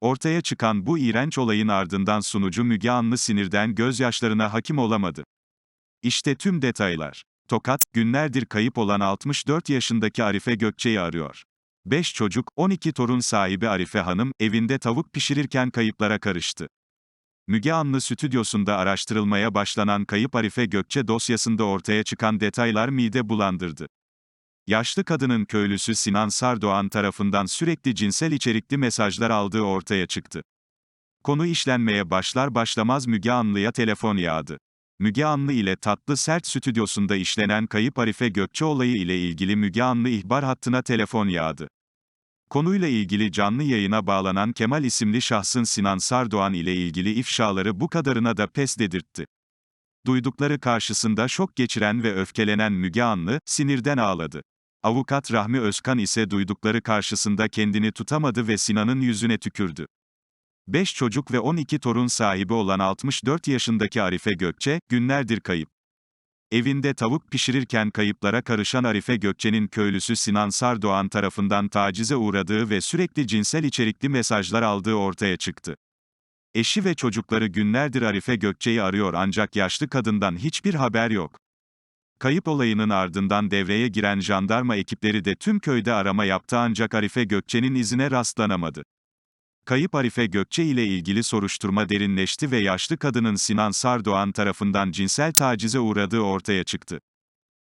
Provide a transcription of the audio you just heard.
Ortaya çıkan bu iğrenç olayın ardından sunucu Müge Anlı sinirden gözyaşlarına hakim olamadı. İşte tüm detaylar. Tokat, günlerdir kayıp olan 64 yaşındaki Arife Gökçe'yi arıyor. 5 çocuk, 12 torun sahibi Arife Hanım, evinde tavuk pişirirken kayıplara karıştı. Müge Anlı stüdyosunda araştırılmaya başlanan kayıp Arife Gökçe dosyasında ortaya çıkan detaylar mide bulandırdı. Yaşlı kadının köylüsü Sinan Sardoğan tarafından sürekli cinsel içerikli mesajlar aldığı ortaya çıktı. Konu işlenmeye başlar başlamaz Müge Anlı'ya telefon yağdı. Müge Anlı ile Tatlı Sert stüdyosunda işlenen kayıp Arife Gökçe olayı ile ilgili Müge Anlı ihbar hattına telefon yağdı. Konuyla ilgili canlı yayına bağlanan Kemal isimli şahsın Sinan Sardoğan ile ilgili ifşaları bu kadarına da pes dedirtti. Duydukları karşısında şok geçiren ve öfkelenen Müge Anlı, sinirden ağladı. Avukat Rahmi Özkan ise duydukları karşısında kendini tutamadı ve Sinan'ın yüzüne tükürdü. 5 çocuk ve 12 torun sahibi olan 64 yaşındaki Arife Gökçe, günlerdir kayıp. Evinde tavuk pişirirken kayıplara karışan Arife Gökçe'nin köylüsü Sinan Sardoğan tarafından tacize uğradığı ve sürekli cinsel içerikli mesajlar aldığı ortaya çıktı. Eşi ve çocukları günlerdir Arife Gökçe'yi arıyor ancak yaşlı kadından hiçbir haber yok. Kayıp olayının ardından devreye giren jandarma ekipleri de tüm köyde arama yaptı ancak Arife Gökçe'nin izine rastlanamadı. Kayıp Arife Gökçe ile ilgili soruşturma derinleşti ve yaşlı kadının Sinan Sardoğan tarafından cinsel tacize uğradığı ortaya çıktı.